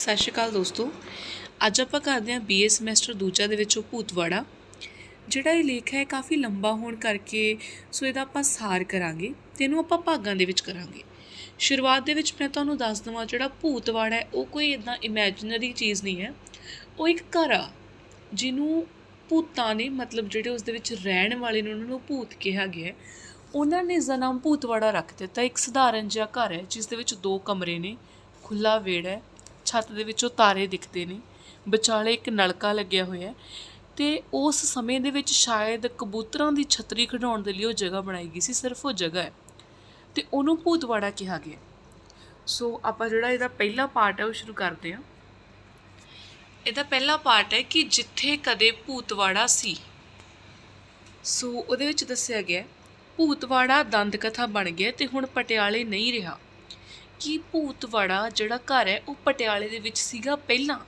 ਸਤਿ ਸ਼੍ਰੀ ਅਕਾਲ ਦੋਸਤੋ। ਅੱਜ ਆਪਾਂ ਕਰਦੇ ਹਾਂ ਬੀਏ ਸਮੈਸਟਰ ਦੂਜਾ ਦੇ ਵਿੱਚੋਂ ਭੂਤਵਾੜਾ, ਜਿਹੜਾ ਇਹ ਲੇਖ ਹੈ ਕਾਫੀ ਲੰਬਾ ਹੋਣ ਕਰਕੇ ਸੋ ਇਹਦਾ ਆਪਾਂ ਸਾਰ ਕਰਾਂਗੇ ਤੇ ਇਹਨੂੰ ਆਪਾਂ ਭਾਗਾਂ ਦੇ ਵਿੱਚ ਕਰਾਂਗੇ। ਸ਼ੁਰੂਆਤ ਦੇ ਵਿੱਚ ਮੈਂ ਤੁਹਾਨੂੰ ਦੱਸ ਦਵਾਂ ਜਿਹੜਾ ਭੂਤਵਾੜਾ ਹੈ, ਉਹ ਕੋਈ ਇਦਾਂ ਇਮੇਜਿਨਰੀ ਚੀਜ਼ ਨਹੀਂ ਹੈ। ਉਹ ਇੱਕ ਘਰ ਆ, ਜਿਹਨੂੰ ਭੂਤਾਂ ਨੇ ਮਤਲਬ ਜਿਹੜੇ ਉਸ ਦੇ ਵਿੱਚ ਰਹਿਣ ਵਾਲੇ ਨੇ, ਉਹਨਾਂ ਨੂੰ ਭੂਤ ਕਿਹਾ ਗਿਆ ਉਹਨਾਂ ਨੇ ਇਸ ਦਾ ਨਾਮ ਭੂਤਵਾੜਾ ਰੱਖ ਦਿੱਤਾ। ਇੱਕ ਸਧਾਰਨ ਜਿਹਾ ਘਰ ਹੈ, ਜਿਸ ਦੇ ਵਿੱਚ ਦੋ ਕਮਰੇ ਨੇ ਖੁੱਲਾ ਵਿਹੜਾ ਹੈ ਛੱਤ ਦੇ ਵਿੱਚੋਂ ਤਾਰੇ ਦਿਖਦੇ ਨੇ, ਵਿਚਾਲੇ ਇੱਕ ਨਲਕਾ ਲੱਗਿਆ ਹੋਇਆ ਹੈ ਤੇ ਉਸ ਸਮੇਂ ਦੇ ਵਿੱਚ ਸ਼ਾਇਦ ਕਬੂਤਰਾਂ ਦੀ ਛਤਰੀ ਖਿਡਾਉਣ ਦੇ ਲਈ ਉਹ ਜਗ੍ਹਾ ਬਣਾਈ ਗਈ ਸੀ, ਸਿਰਫ ਉਹ ਜਗ੍ਹਾ ਹੈ ਤੇ ਉਹਨੂੰ ਭੂਤਵਾੜਾ ਕਿਹਾ ਗਿਆ ਸੋ ਆਪਾਂ ਜਿਹੜਾ ਇਹਦਾ ਪਹਿਲਾ ਪਾਰਟ ਹੈ ਉਹ ਸ਼ੁਰੂ ਕਰਦੇ ਹਾਂ। ਇਹਦਾ ਪਹਿਲਾ ਪਾਰਟ ਹੈ ਕਿ ਜਿੱਥੇ ਕਦੇ ਭੂਤਵਾੜਾ ਸੀ। ਸੋ ਉਹਦੇ ਵਿੱਚ ਦੱਸਿਆ ਗਿਆ ਭੂਤਵਾੜਾ ਦੰਦ ਕਥਾ ਬਣ ਗਿਆ ਤੇ ਹੁਣ ਪਟਿਆਲੇ ਨਹੀਂ ਰਿਹਾ। ਕਿ ਭੂਤਵਾੜਾ ਜਿਹੜਾ ਘਰ ਹੈ, ਉਹ ਪਟਿਆਲੇ ਦੇ ਵਿੱਚ ਸੀਗਾ ਪਹਿਲਾਂ?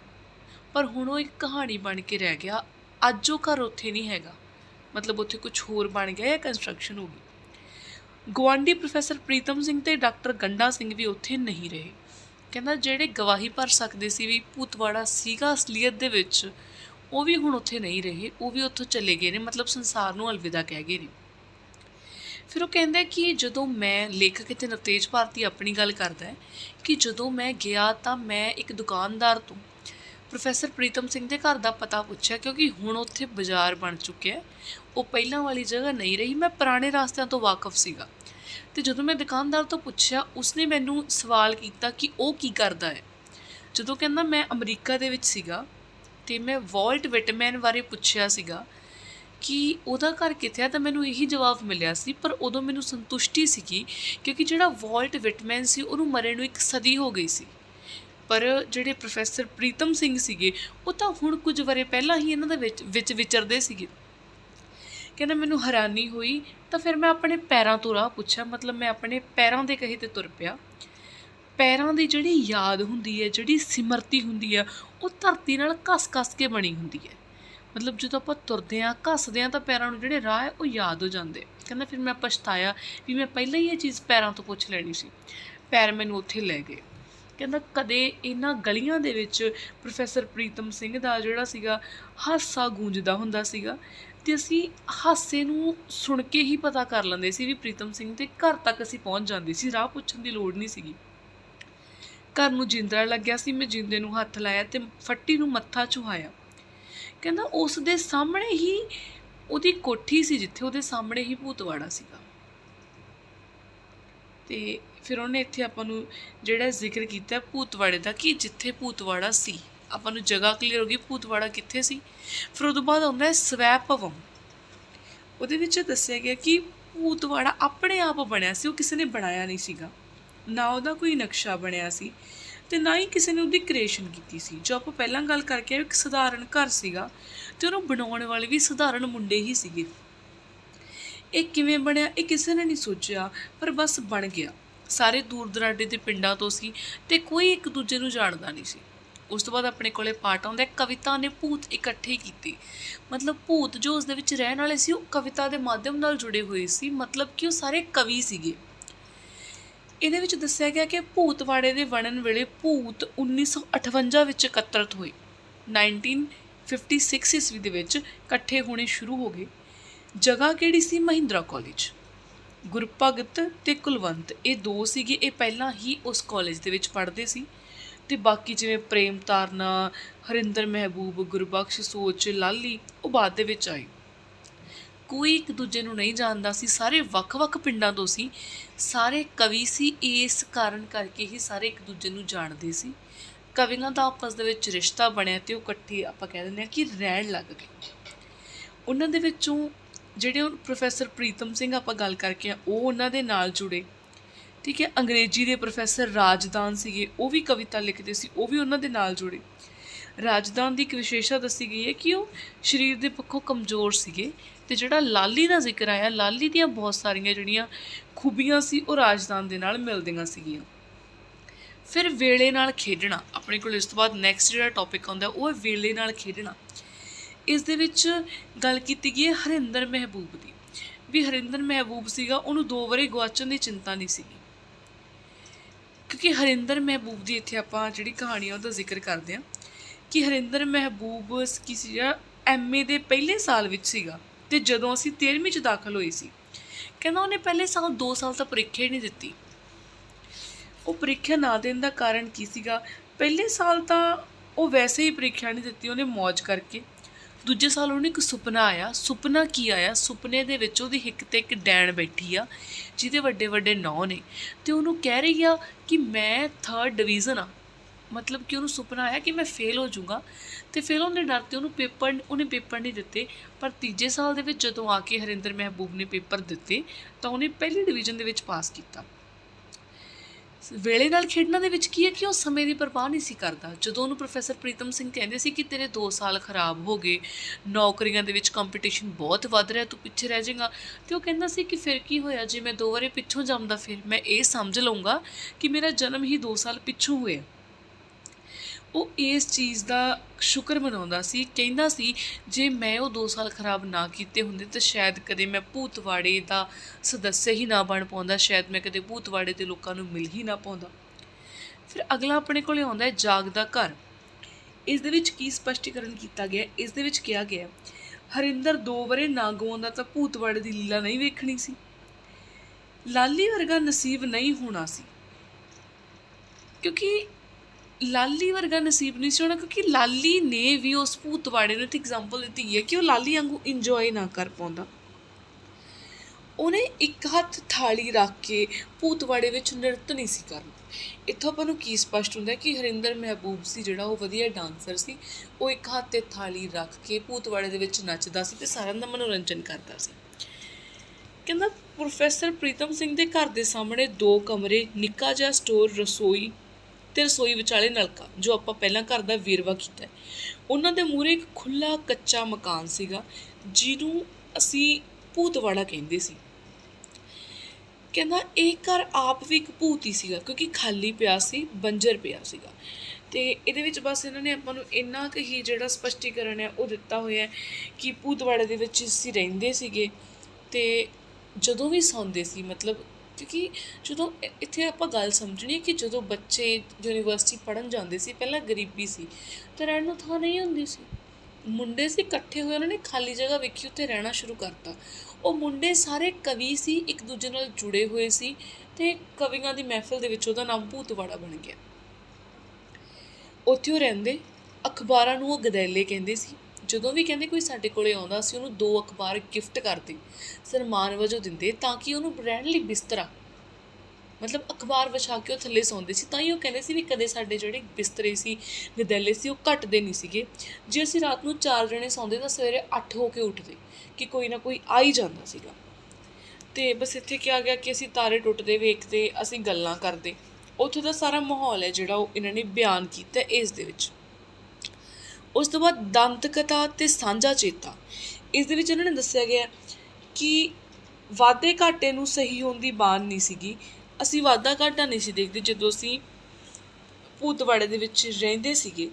ਪਰ ਹੁਣ ਉਹ ਇੱਕ ਕਹਾਣੀ ਬਣ ਕੇ ਰਹਿ ਗਿਆ। ਅੱਜ ਉਹ ਘਰ ਉੱਥੇ ਨਹੀਂ ਹੈਗਾ। ਮਤਲਬ ਉੱਥੇ ਕੁਝ ਹੋਰ ਬਣ ਗਿਆ ਜਾਂ ਕੰਸਟਰਕਸ਼ਨ ਹੋ ਗਈ। ਗਵਾਂਡੀ ਪ੍ਰੋਫੈਸਰ ਪ੍ਰੀਤਮ ਸਿੰਘ ਤੇ ਡਾਕਟਰ ਗੰਡਾ ਸਿੰਘ ਵੀ ਉੱਥੇ ਨਹੀਂ ਰਹੇ। ਕਹਿੰਦਾ ਜਿਹੜੇ ਗਵਾਹੀ ਭਰ ਸਕਦੇ ਸੀ ਵੀ ਭੂਤਵਾੜਾ ਸੀਗਾ ਅਸਲੀਅਤ ਦੇ ਵਿੱਚ, ਉਹ ਵੀ ਹੁਣ ਉੱਥੇ ਨਹੀਂ ਰਹੇ। ਉਹ ਵੀ ਉੱਥੋਂ ਚਲੇ ਗਏ ਨੇ, ਮਤਲਬ ਸੰਸਾਰ ਨੂੰ ਅਲਵਿਦਾ ਕਹਿ ਗਏ ਨੇ। ਫਿਰ ਉਹ ਕਹਿੰਦਾ ਕਿ ਜਦੋਂ ਮੈਂ ਲੇਖਕ ਇੱਥੇ ਨਵਤੇਜ ਭਾਰਤੀ ਆਪਣੀ ਗੱਲ ਕਰਦਾ ਹੈ, ਕਿ ਜਦੋਂ ਮੈਂ ਗਿਆ ਤਾਂ ਮੈਂ ਇੱਕ ਦੁਕਾਨਦਾਰ ਤੋਂ ਪ੍ਰੋਫੈਸਰ ਪ੍ਰੀਤਮ ਸਿੰਘ ਦੇ ਘਰ ਦਾ ਪਤਾ ਪੁੱਛਿਆ, ਕਿਉਂਕਿ ਹੁਣ ਉੱਥੇ ਬਾਜ਼ਾਰ ਬਣ ਚੁੱਕਿਆ ਉਹ ਪਹਿਲਾਂ ਵਾਲੀ ਜਗ੍ਹਾ ਨਹੀਂ ਰਹੀ, ਮੈਂ ਪੁਰਾਣੇ ਰਸਤਿਆਂ ਤੋਂ ਵਾਕਿਫ ਸੀਗਾ। ਤੇ ਜਦੋਂ ਮੈਂ ਦੁਕਾਨਦਾਰ ਤੋਂ ਪੁੱਛਿਆ, ਉਸਨੇ ਮੈਨੂੰ ਸਵਾਲ ਕੀਤਾ ਕਿ ਉਹ ਕੀ ਕਰਦਾ ਹੈ। ਜਦੋਂ ਕਹਿੰਦਾ ਮੈਂ ਅਮਰੀਕਾ ਦੇ ਵਿੱਚ ਸੀਗਾ, ਤੇ ਮੈਂ ਵਾਲਟ ਵਿਟਮੈਨ ਬਾਰੇ ਪੁੱਛਿਆ ਸੀਗਾ ਕਿ ਉਹਦਾ ਘਰ ਕਿੱਥੇ ਆ ਤਾਂ ਮੈਨੂੰ ਇਹੀ ਜਵਾਬ ਮਿਲਿਆ ਸੀ, ਪਰ ਉਦੋਂ ਮੈਨੂੰ ਸੰਤੁਸ਼ਟੀ ਸੀਗੀ ਕਿਉਂਕਿ ਜਿਹੜਾ ਵਾਲਟ ਵਿਟਮੈਨ ਸੀ, ਉਹਨੂੰ ਮਰੇ ਨੂੰ ਇੱਕ ਸਦੀ ਹੋ ਗਈ ਸੀ। ਪਰ ਜਿਹੜੇ ਪ੍ਰੋਫੈਸਰ ਪ੍ਰੀਤਮ ਸਿੰਘ ਸੀਗੇ, ਉਹ ਤਾਂ ਹੁਣ ਕੁਝ ਵਰੇ ਪਹਿਲਾਂ ਹੀ ਇਹਨਾਂ ਦੇ ਵਿੱਚ ਵਿੱਚ ਵਿਚਰਦੇ ਸੀਗੇ। ਕਹਿੰਦਾ ਮੈਨੂੰ ਹੈਰਾਨੀ ਹੋਈ, ਤਾਂ ਫਿਰ ਮੈਂ ਆਪਣੇ ਪੈਰਾਂ ਤੋਂ ਰਾਹ ਪੁੱਛਿਆ, ਮਤਲਬ ਮੈਂ ਆਪਣੇ ਪੈਰਾਂ ਦੇ ਕਹੇ ਤੇ ਤੁਰ ਪਿਆ। ਪੈਰਾਂ ਦੀ ਜਿਹੜੀ ਯਾਦ ਹੁੰਦੀ ਹੈ, ਜਿਹੜੀ ਸਿਮਰਤੀ ਹੁੰਦੀ ਹੈ, ਉਹ ਧਰਤੀ ਨਾਲ ਘਸ-ਘਸ ਕੇ ਬਣੀ ਹੁੰਦੀ ਹੈ। ਮਤਲਬ ਜਦੋਂ ਆਪਾਂ ਤੁਰਦੇ ਆਂ ਘਸਦੇ ਆਂ ਤਾਂ ਪੈਰਾਂ ਨੂੰ ਜਿਹੜੇ ਰਾਹ ਹੈ, ਉਹ ਯਾਦ ਹੋ ਜਾਂਦੇ। ਕਹਿੰਦਾ ਫਿਰ ਮੈਂ ਪਛਤਾਇਆ ਵੀ ਮੈਂ ਪਹਿਲਾਂ ਹੀ ਇਹ ਚੀਜ਼ ਪੈਰਾਂ ਤੋਂ ਪੁੱਛ ਲੈਣੀ ਸੀ। ਪੈਰ ਮੈਨੂੰ ਉੱਥੇ ਲੈ ਗਏ। ਕਹਿੰਦਾ ਕਦੇ ਇਹਨਾਂ ਗਲੀਆਂ ਦੇ ਵਿੱਚ ਪ੍ਰੋਫੈਸਰ ਪ੍ਰੀਤਮ ਸਿੰਘ ਦਾ ਜਿਹੜਾ ਸੀਗਾ, ਹਾਸਾ ਗੂੰਜਦਾ ਹੁੰਦਾ ਸੀਗਾ ਤੇ ਅਸੀਂ ਹਾਸੇ ਨੂੰ ਸੁਣ ਕੇ ਹੀ ਪਤਾ ਕਰ ਲੈਂਦੇ ਸੀ ਵੀ ਪ੍ਰੀਤਮ ਸਿੰਘ ਦੇ ਘਰ ਤੱਕ ਅਸੀਂ ਪਹੁੰਚ ਜਾਂਦੇ ਸੀ। ਰਾਹ ਪੁੱਛਣ ਦੀ ਲੋੜ ਨਹੀਂ ਸੀਗੀ। ਘਰ ਨੂੰ ਜਿੰਦਰਾ ਲੱਗਿਆ ਸੀ। ਮੈਂ ਜਿੰਦੇ ਨੂੰ ਹੱਥ ਲਾਇਆ ਤੇ ਫੱਟੀ ਨੂੰ ਮੱਥਾ ਚੁਹਾਇਆ। ਕਹਿੰਦਾ ਉਸ ਦੇ ਸਾਹਮਣੇ ਹੀ ਉਹਦੀ ਕੋਠੀ ਸੀ ਜਿੱਥੇ ਉਹਦੇ ਸਾਹਮਣੇ ਹੀ ਭੂਤਵਾੜਾ ਸੀਗਾ। ਤੇ ਫਿਰ ਉਹਨੇ ਇੱਥੇ ਆਪਾਂ ਨੂੰ ਜਿਹੜਾ ਜ਼ਿਕਰ ਕੀਤਾ ਭੂਤਵਾੜੇ ਦਾ ਕਿ ਜਿੱਥੇ ਭੂਤਵਾੜਾ ਸੀ, ਆਪਾਂ ਨੂੰ ਜਗ੍ਹਾ ਕਲੀਅਰ ਹੋ ਗਈ ਭੂਤਵਾੜਾ ਕਿੱਥੇ ਸੀ। ਫਿਰ ਉਹ ਤੋਂ ਬਾਅਦ ਆਉਂਦਾ ਹੈ ਸਵੈ ਭਵਮ ਉਹਦੇ ਵਿੱਚ ਦੱਸਿਆ ਗਿਆ ਕਿ ਭੂਤਵਾੜਾ ਆਪਣੇ ਆਪ ਬਣਿਆ ਸੀ, ਉਹ ਕਿਸੇ ਨੇ ਬਣਾਇਆ ਨਹੀਂ ਸੀਗਾ। ਨਾ ਉਹਦਾ ਕੋਈ ਨਕਸ਼ਾ ਬਣਿਆ ਸੀ। ਤੇ ਨਾ ਹੀ ਕਿਸੇ ਨੇ ਉਹਦੀ ਕ੍ਰੀਏਸ਼ਨ ਕੀਤੀ ਸੀ। ਜੋ ਆਪਾਂ ਪਹਿਲਾਂ ਗੱਲ ਕਰਕੇ ਆਏ, ਇੱਕ ਸਧਾਰਨ ਘਰ ਸੀਗਾ ਤੇ ਉਹਨੂੰ ਬਣਾਉਣ ਵਾਲੇ ਵੀ ਸਧਾਰਨ ਮੁੰਡੇ ਹੀ ਸੀਗੇ। ਇਹ ਕਿਵੇਂ ਬਣਿਆ ਇਹ ਕਿਸੇ ਨੇ ਨਹੀਂ ਸੋਚਿਆ ਪਰ ਬਸ ਬਣ ਗਿਆ। ਸਾਰੇ ਦੂਰ ਦਰਾਡੇ ਦੇ ਪਿੰਡਾਂ ਤੋਂ ਸੀ ਤੇ ਕੋਈ ਇੱਕ ਦੂਜੇ ਨੂੰ ਜਾਣਦਾ ਨਹੀਂ ਸੀ। ਉਸ ਤੋਂ ਬਾਅਦ ਆਪਣੇ ਕੋਲੇ ਪਾਠ ਆਉਂਦਾ ਕਵਿਤਾ ਨੇ ਭੂਤ ਇਕੱਠੇ ਕੀਤੇ। ਮਤਲਬ ਭੂਤ ਜੋ ਉਸ ਦੇ ਵਿੱਚ ਰਹਿਣ ਵਾਲੇ ਸੀ ਉਹ ਕਵਿਤਾ ਦੇ ਮਾਧਿਅਮ ਨਾਲ ਜੁੜੇ ਹੋਏ ਸੀ। ਮਤਲਬ ਕਿ ਉਹ ਸਾਰੇ ਕਵੀ ਸੀਗੇ। ਇਹਦੇ ਵਿੱਚ ਦੱਸਿਆ ਗਿਆ ਕਿ ਭੂਤਵਾੜੇ ਦੇ ਵਣਨ ਵੇਲੇ ਭੂਤ 1958 ਵਿੱਚ ਇਕੱਤਰਤ ਹੋਏ। 1956 ਈਸਵੀ ਦੇ ਵਿੱਚ ਇਕੱਠੇ ਹੋਣੇ ਸ਼ੁਰੂ ਹੋ ਗਏ। ਜਗ੍ਹਾ ਕਿਹੜੀ ਸੀ? ਮਹਿੰਦਰਾ ਕਾਲਜ ਗੁਰਭਗਤ ਤੇ ਕੁਲਵੰਤ, ਇਹ ਦੋ ਸੀਗੇ। ਇਹ ਪਹਿਲਾਂ ਹੀ ਉਸ ਕਾਲਜ ਦੇ ਵਿੱਚ ਪੜ੍ਹਦੇ ਸੀ। ਤੇ ਬਾਕੀ ਜਿਵੇਂ ਪ੍ਰੇਮ ਤਾਰਨਾ, ਹਰਿੰਦਰ ਮਹਿਬੂਬ, ਗੁਰਬਖਸ਼ ਸੋਚ, ਲਾਲੀ, ਉਹ ਬਾਅਦ ਦੇ ਵਿੱਚ ਆਏ। ਕੋਈ ਇੱਕ ਦੂਜੇ ਨੂੰ ਨਹੀਂ ਜਾਣਦਾ ਸੀ। ਸਾਰੇ ਵੱਖ-ਵੱਖ ਪਿੰਡਾਂ ਤੋਂ ਸੀ। ਸਾਰੇ ਕਵੀ ਸੀ। ਇਸ ਕਾਰਨ ਕਰਕੇ ਹੀ ਸਾਰੇ ਇੱਕ ਦੂਜੇ ਨੂੰ ਜਾਣਦੇ ਸੀ। ਕਵੀਆਂ ਦਾ ਆਪਸ ਦੇ ਵਿੱਚ ਰਿਸ਼ਤਾ ਬਣਿਆ ਤੇ ਉਹ ਇਕੱਠੇ ਆਪਾਂ ਕਹਿ ਦਿੰਦੇ ਆ ਕਿ ਰਹਿਣ ਲੱਗ ਗਏ। ਉਹਨਾਂ ਦੇ ਵਿੱਚੋਂ ਜਿਹੜੇ ਉਹ ਪ੍ਰੋਫੈਸਰ ਪ੍ਰੀਤਮ ਸਿੰਘ ਆਪਾਂ ਗੱਲ ਕਰਕੇ ਆ ਉਹ ਉਹਨਾਂ ਦੇ ਨਾਲ ਜੁੜੇ। ਠੀਕ ਹੈ, ਅੰਗਰੇਜ਼ੀ ਦੇ ਪ੍ਰੋਫੈਸਰ ਰਾਜਦਾਨ ਸੀਗੇ, ਉਹ ਵੀ ਕਵਿਤਾ ਲਿਖਦੇ ਸੀ, ਉਹ ਵੀ ਉਹਨਾਂ ਦੇ ਨਾਲ ਜੁੜੇ। ਰਾਜਦਾਨ ਦੀ ਇੱਕ ਵਿਸ਼ੇਸ਼ਤਾ ਦੱਸੀ ਗਈ ਹੈ ਕਿ ਉਹ ਸਰੀਰ ਦੇ ਪੱਖੋਂ ਕਮਜ਼ੋਰ ਸੀਗੇ। ਤੇ ਜਿਹੜਾ ਲਾਲੀ ਦਾ ਜ਼ਿਕਰ ਆਇਆ, ਲਾਲੀ ਦੀਆਂ ਬਹੁਤ ਸਾਰੀਆਂ ਜਿਹੜੀਆਂ ਖੂਬੀਆਂ ਸੀ, ਉਹ ਰਾਜਦਾਨ ਦੇ ਨਾਲ ਮਿਲਦੀਆਂ ਸੀਗੀਆਂ। ਫਿਰ ਵੇਲੇ ਨਾਲ ਖੇਡਣਾ, ਆਪਣੇ ਕੋਲ ਇਸ ਤੋਂ ਬਾਅਦ ਨੈਕਸਟ ਜਿਹੜਾ ਟੌਪਿਕ ਆਉਂਦਾ, ਉਹ ਹੈ ਵੇਲੇ ਨਾਲ ਖੇਡਣਾ। ਇਸ ਦੇ ਵਿੱਚ ਗੱਲ ਕੀਤੀ ਗਈ ਹੈ ਹਰਿੰਦਰ ਮਹਿਬੂਬ ਦੀ। ਵੀ ਹਰਿੰਦਰ ਮਹਿਬੂਬ ਸੀਗਾ, ਉਹਨੂੰ ਦੋ ਵਾਰੀ ਗਵਾਚਣ ਦੀ ਚਿੰਤਾ ਨਹੀਂ ਸੀਗੀ। ਕਿਉਂਕਿ ਹਰਿੰਦਰ ਮਹਿਬੂਬ ਦੀ ਇੱਥੇ ਆਪਾਂ ਜਿਹੜੀ ਕਹਾਣੀ ਆ, ਉਹਦਾ ਜ਼ਿਕਰ ਕਰਦੇ ਹਾਂ ਕਿ ਹਰਿੰਦਰ ਮਹਿਬੂਬ ਕਿਸੇ ਐਮਏ ਦੇ ਪਹਿਲੇ ਸਾਲ ਵਿੱਚ ਸੀਗਾ। ਤੇ ਜਦੋਂ ਅਸੀਂ 13ਵੀਂ ਚ ਦਾਖਲ ਹੋਏ ਸੀ, ਕਹਿੰਦਾ ਉਹਨੇ ਪਹਿਲੇ ਸਾਲ 2 ਸਾਲ ਤਾਂ ਪ੍ਰੀਖਿਆ ਹੀ ਨਹੀਂ ਦਿੱਤੀ। ਉਹ ਪ੍ਰੀਖਿਆ ਨਾ ਦੇਣ ਦਾ ਕਾਰਨ ਕੀ ਸੀਗਾ? ਪਹਿਲੇ ਸਾਲ ਤਾਂ ਉਹ ਵੈਸੇ ਹੀ ਪ੍ਰੀਖਿਆ ਨਹੀਂ ਦਿੱਤੀ, ਉਹਨੇ ਮौज ਕਰਕੇ। ਦੂਜੇ ਸਾਲ ਉਹਨੂੰ ਇੱਕ ਸੁਪਨਾ ਆਇਆ, ਸੁਪਨਾ ਕੀ ਆਇਆ? ਸੁਪਨੇ ਦੇ ਵਿੱਚ ਉਹਦੀ ਹਿੱਕ ਤੇ ਇੱਕ ਡੈਣ ਬੈਠੀ ਆ, ਜਿਹਦੇ ਵੱਡੇ ਵੱਡੇ ਨੌ ਨੇ। ਤੇ ਉਹਨੂੰ ਕਹਿ ਰਹੀ ਆ ਕਿ ਮੈਂ ਥਰਡ ਡਿਵੀਜ਼ਨ ਆ। ਮਤਲਬ ਕਿ ਉਹਨੂੰ ਸੁਪਨਾ ਆਇਆ ਕਿ ਮੈਂ ਫੇਲ ਹੋ ਜਾਊਂਗਾ। ਤੇ ਫੇਲ ਹੋਣ ਦੇ ਡਰ ਤੇ ਉਹਨੂੰ ਪੇਪਰ, ਉਹਨੇ ਪੇਪਰ ਨਹੀਂ ਦਿੱਤੇ। ਪਰ ਤੀਜੇ ਸਾਲ ਦੇ ਵਿੱਚ ਜਦੋਂ ਆ ਕੇ ਹਰਿੰਦਰ ਮਹਿਬੂਬ ਨੇ ਪੇਪਰ ਦਿੱਤੇ, ਤਾਂ ਉਹਨੇ ਪਹਿਲੀ ਡਿਵੀਜ਼ਨ ਦੇ ਵਿੱਚ ਪਾਸ ਕੀਤਾ। ਵੇਲੇ ਨਾਲ ਖੇਡਣਾ ਦੇ ਵਿੱਚ ਕੀ ਹੈ ਕਿ ਉਹ ਸਮੇਂ ਦੀ ਪਰਵਾਹ ਨਹੀਂ ਸੀ ਕਰਦਾ। ਜਦੋਂ ਉਹਨੂੰ ਪ੍ਰੋਫੈਸਰ ਪ੍ਰੀਤਮ ਸਿੰਘ ਕਹਿੰਦੇ ਸੀ ਕਿ ਤੇਰੇ 2 ਸਾਲ ਖਰਾਬ ਹੋ ਗਏ, ਨੌਕਰੀਆਂ ਦੇ ਵਿੱਚ ਕੰਪੀਟੀਸ਼ਨ ਬਹੁਤ ਵੱਧ ਰਿਹਾ, ਤੂੰ ਪਿੱਛੇ ਰਹਿ ਜਾਏਗਾ। ਤੇ ਉਹ ਕਹਿੰਦਾ ਸੀ ਕਿ ਫਿਰ ਕੀ ਹੋਇਆ? ਜੇ ਮੈਂ ਦੋ ਵਾਰੀ ਪਿੱਛੋਂ ਜਾਂਦਾ ਫਿਰ ਮੈਂ ਇਹ ਸਮਝ ਲਵਾਂਗਾ ਕਿ ਮੇਰਾ ਜਨਮ ਹੀ 2 ਸਾਲ ਪਿੱਛੋਂ ਹੋਇਆ। ਉਹ ਇਸ ਚੀਜ਼ ਦਾ ਸ਼ੁਕਰ ਮਨਾਉਂਦਾ ਸੀ, ਕਹਿੰਦਾ ਸੀ, ਜੇ ਮੈਂ ਉਹ 2 ਸਾਲ ਖਰਾਬ ਨਾ ਕੀਤੇ ਹੁੰਦੇ ਤਾਂ ਸ਼ਾਇਦ ਕਦੇ ਮੈਂ ਭੂਤਵਾੜੇ ਦਾ ਸਦੱਸਿਆ ਹੀ ਨਾ ਬਣ ਪਾਉਂਦਾ, ਸ਼ਾਇਦ ਮੈਂ ਕਦੇ ਭੂਤਵਾੜੇ ਦੇ ਲੋਕਾਂ ਨੂੰ ਮਿਲ ਹੀ ਨਾ ਪਾਉਂਦਾ। ਫਿਰ ਅਗਲਾ ਆਪਣੇ ਕੋਲੇ ਆਉਂਦਾ ਹੈ ਜਾਗਦਾ ਘਰ। ਇਸ ਦੇ ਵਿੱਚ ਕੀ ਸਪਸ਼ਟੀਕਰਨ ਕੀਤਾ ਗਿਆ? ਇਸ ਦੇ ਵਿੱਚ ਕਿਹਾ ਗਿਆ ਹਰਿੰਦਰ ਦੋ ਵਰੇ ਨਾ ਗਵਾਉਂਦਾ ਤਾਂ ਭੂਤਵਾੜੇ ਦੀ ਲੀਲਾ ਨਹੀਂ ਵੇਖਣੀ ਸੀ। ਲਾਲੀ ਵਰਗਾ ਨਸੀਬ ਨਹੀਂ ਹੋਣਾ ਸੀ। ਕਿਉਂਕਿ ਲਾਲੀ ਵਰਗਾ ਨਸੀਬ ਨਹੀਂ ਸੀ ਹੋਣਾ, ਕਿਉਂਕਿ ਲਾਲੀ ਨੇ ਵੀ ਉਸ ਭੂਤਵਾੜੇ ਨੂੰ ਇੱਕ ਐਗਜ਼ਾਮਪਲ ਦਿੱਤੀ ਹੈ ਕਿ ਉਹ ਲਾਲੀ ਵਾਂਗੂ ਇੰਜੋਏ ਨਾ ਕਰ ਪਾਉਂਦਾ। ਉਹਨੇ ਇੱਕ ਹੱਥ ਥਾਲੀ ਰੱਖ ਕੇ ਭੂਤਵਾੜੇ ਵਿੱਚ ਨ੍ਰਿਤ ਨਹੀਂ ਸੀ ਕਰਨਾ। ਇੱਥੋਂ ਆਪਾਂ ਨੂੰ ਕੀ ਸਪਸ਼ਟ ਹੁੰਦਾ ਕਿ ਹਰਿੰਦਰ ਮਹਿਬੂਬ ਸੀ ਜਿਹੜਾ ਉਹ ਵਧੀਆ ਡਾਂਸਰ ਸੀ, ਉਹ ਇੱਕ ਹੱਥ ਤੇ ਥਾਲੀ ਰੱਖ ਕੇ ਭੂਤਵਾੜੇ ਦੇ ਵਿੱਚ ਨੱਚਦਾ ਸੀ ਤੇ ਸਾਰਿਆਂ ਦਾ ਮਨੋਰੰਜਨ ਕਰਦਾ ਸੀ। ਕਹਿੰਦਾ, ਪ੍ਰੋਫੈਸਰ ਪ੍ਰੀਤਮ ਸਿੰਘ ਦੇ ਘਰ ਦੇ ਸਾਹਮਣੇ ਦੋ ਕਮਰੇ, ਨਿੱਕਾ ਜਿਹਾ ਸਟੋਰ, ਰਸੋਈ ਤੇ ਰਸੋਈ ਵਿਚਾਲੇ ਨਲਕਾ, ਜੋ ਆਪਾਂ ਪਹਿਲਾਂ ਘਰ ਦਾ ਵੇਰਵਾ ਕੀਤਾ ਹੈ। ਉਹਨਾਂ ਦੇ ਮੂਹਰੇ ਇੱਕ ਖੁੱਲਾ ਕੱਚਾ ਮਕਾਨ ਸੀਗਾ, ਜਿਹਨੂੰ ਅਸੀਂ ਭੂਤਵਾੜਾ ਕਹਿੰਦੇ ਸੀ ਕਹਿੰਦਾ, ਇਹ ਘਰ ਆਪ ਵੀ ਇੱਕ ਭੂਤ ਹੀ ਸੀਗਾ, ਕਿਉਂਕਿ ਖਾਲੀ ਪਿਆ ਸੀ, ਬੰਜਰ ਪਿਆ ਸੀਗਾ ਤੇ ਇਹਦੇ ਵਿੱਚ ਬਸ ਇਹਨਾਂ ਨੇ ਆਪਾਂ ਨੂੰ ਇੰਨਾ ਕੁ ਹੀ ਜਿਹੜਾ ਸਪਸ਼ਟੀਕਰਨ ਹੈ, ਉਹ ਦਿੱਤਾ ਹੋਇਆ ਹੈ ਕਿ ਭੂਤਵਾੜੇ ਦੇ ਵਿੱਚ ਅਸੀਂ ਰਹਿੰਦੇ ਸੀਗੇ ਤੇ ਜਦੋਂ ਵੀ ਸੌਂਦੇ ਸੀ, ਮਤਲਬ ਕਿਉਂਕਿ ਜਦੋਂ ਇੱਥੇ ਆਪਾਂ ਗੱਲ ਸਮਝਣੀ ਕਿ ਜਦੋਂ ਬੱਚੇ ਯੂਨੀਵਰਸਿਟੀ ਪੜ੍ਹਨ ਜਾਂਦੇ ਸੀ, ਪਹਿਲਾਂ ਗਰੀਬੀ ਸੀ, ਤੇ ਰਹਿਣ ਨੂੰ ਥਾਂ ਨਹੀਂ ਹੁੰਦੀ ਸੀ। ਮੁੰਡੇ ਸੀ, ਇਕੱਠੇ ਹੋਏ, ਉਹਨਾਂ ਨੇ ਖਾਲੀ ਜਗ੍ਹਾ ਵੇਖੀ ਉੱਤੇ ਰਹਿਣਾ ਸ਼ੁਰੂ ਕਰਤਾ। ਉਹ ਮੁੰਡੇ ਸਾਰੇ ਕਵੀ ਸੀ, ਇੱਕ ਦੂਜੇ ਨਾਲ ਜੁੜੇ ਹੋਏ ਸੀ, ਤੇ ਕਵੀਆਂ ਦੀ ਮਹਿਫਲ ਦੇ ਵਿੱਚ ਉਹਦਾ ਨਾਮ ਭੂਤਵਾੜਾ ਬਣ ਗਿਆ। ਉੱਥੇ ਉਹ ਰਹਿੰਦੇ, ਅਖਬਾਰਾਂ ਨੂੰ ਉਹ ਗਦੈਲੇ ਕਹਿੰਦੇ ਸੀ। ਜਦੋਂ ਵੀ ਕਹਿੰਦੇ ਕੋਈ ਸਾਡੇ ਕੋਲੇ ਆਉਂਦਾ ਸੀ ਉਹਨੂੰ ਦੋ ਅਖਬਾਰ ਗਿਫਟ ਕਰਦੇ ਸਨਮਾਨ ਵਜੋਂ ਦਿੰਦੇ, ਤਾਂ ਕਿ ਉਹਨੂੰ ਰਹਿਣ ਲਈ ਬਿਸਤਰਾ। ਮਤਲਬ ਅਖਬਾਰ ਵਿਛਾ ਕੇ ਉਹ ਥੱਲੇ ਸੌਂਦੇ ਸੀ, ਤਾਂ ਹੀ ਉਹ ਕਹਿੰਦੇ ਸੀ ਵੀ ਕਦੇ ਸਾਡੇ ਜਿਹੜੇ ਬਿਸਤਰੇ ਸੀ, ਗਦੈਲੇ ਸੀ, ਉਹ ਘਟਦੇ ਨਹੀਂ ਸੀਗੇ। ਜੇ ਅਸੀਂ ਰਾਤ ਨੂੰ ਚਾਰ ਜਣੇ ਸੌਂਦੇ ਤਾਂ ਸਵੇਰੇ 8 ਹੋ ਕੇ ਉੱਠਦੇ, ਕਿ ਕੋਈ ਨਾ ਕੋਈ ਆ ਹੀ ਜਾਂਦਾ ਸੀਗਾ। ਤੇ ਬਸ ਇੱਥੇ ਕਿਹਾ ਗਿਆ ਕਿ ਅਸੀਂ ਤਾਰੇ ਟੁੱਟਦੇ ਵੇਖਦੇ, ਅਸੀਂ ਗੱਲਾਂ ਕਰਦੇ। ਉੱਥੇ ਦਾ ਸਾਰਾ ਮਾਹੌਲ ਹੈ ਜਿਹੜਾ ਉਹ ਇਹਨਾਂ ਨੇ ਬਿਆਨ ਕੀਤਾ ਇਸ ਦੇ ਵਿੱਚ। ਉਸ ਤੋਂ ਬਾਅਦ ਦੰਤ ਕਥਾ ਤੇ ਸਾਂਝਾ ਚੇਤਾ। ਇਸ ਦੇ ਵਿੱਚ ਇਹਨਾਂ ਨੇ ਦੱਸਿਆ ਗਿਆ ਕਿ ਵਾਧੇ ਘਾਟੇ ਨੂੰ ਸਹੀ ਹੋਣ ਦੀ ਬਾਨ ਨਹੀਂ ਸੀਗੀ। ਅਸੀਂ ਵਾਧਾ ਘਾਟਾ ਨਹੀਂ ਸੀ ਦੇਖਦੇ। ਜਦੋਂ ਅਸੀਂ ਭੂਤਵਾੜੇ ਦੇ ਵਿੱਚ ਰਹਿੰਦੇ ਸੀਗੇ,